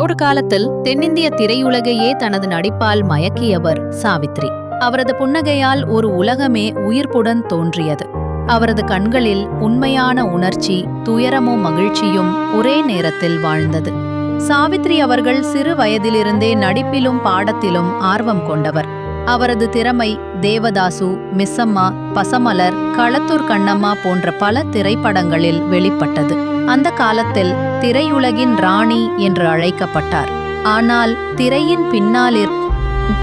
ஒரு காலத்தில் தென்னிந்திய திரையுலகையே தனது நடிப்பால் மயக்கியவர் சாவித்ரி. அவரது புன்னகையால் ஒரு உலகமே உயிர்ப்புடன் தோன்றியது. அவரது கண்களில் உண்மையான உணர்ச்சி துயரமும் மகிழ்ச்சியும் ஒரே நேரத்தில் வாழ்ந்தது. சாவித்ரி அவர்கள் சிறு வயதிலிருந்தே நடிப்பிலும் பாடத்திலும் ஆர்வம் கொண்டவர். அவரது திறமை தேவதாசு மிஸ்ஸம்மா பசமலர் களத்தூர் கண்ணம்மா போன்ற பல திரைப்படங்களில் வெளிப்பட்டது. அந்த காலத்தில் திரையுலகின் ராணி என்று அழைக்கப்பட்டார். ஆனால் திரையின் பின்னாலிர்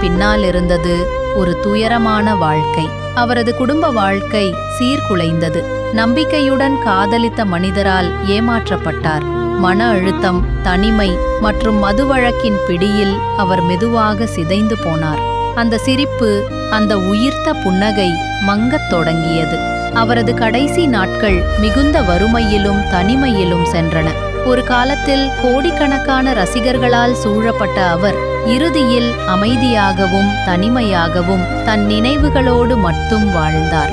பின்னாலிருந்தது ஒரு துயரமான வாழ்க்கை. அவரது குடும்ப வாழ்க்கை சீர்குலைந்தது. நம்பிக்கையுடன் காதலித்த மனிதரால் ஏமாற்றப்பட்டார். மன அழுத்தம் தனிமை மற்றும் மதுவழக்கின் பிடியில் அவர் மெதுவாக சிதைந்து போனார். அந்த சிரிப்பு அந்த உயிர்த்த புன்னகை மங்கத் தொடங்கியது. அவரது கடைசி நாட்கள் மிகுந்த வறுமையிலும் தனிமையிலும் சென்றன. ஒரு காலத்தில் கோடிக்கணக்கான ரசிகர்களால் சூழப்பட்ட அவர் இறுதியில் அமைதியாகவும் தனிமையாகவும் தன் நினைவுகளோடு மட்டும் வாழ்ந்தார்.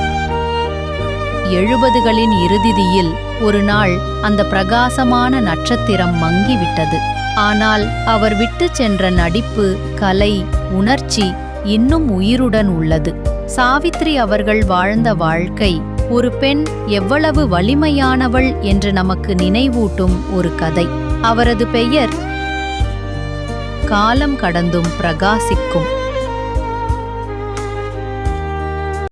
எழுபதுகளின் இறுதியில் ஒரு நாள் அந்த பிரகாசமான நட்சத்திரம் மங்கிவிட்டது. ஆனால் அவர் விட்டுச் சென்ற நடிப்பு கலை உணர்ச்சி இன்னும் உயிருடன் உள்ளது. சாவித்ரி அவர்கள் வாழ்ந்த வாழ்க்கை ஒரு பெண் எவ்வளவு வலிமையானவள் என்று நமக்கு நினைவூட்டும் ஒரு கதை. அவரது பெயர் காலம் கடந்தும் பிரகாசிக்கும்.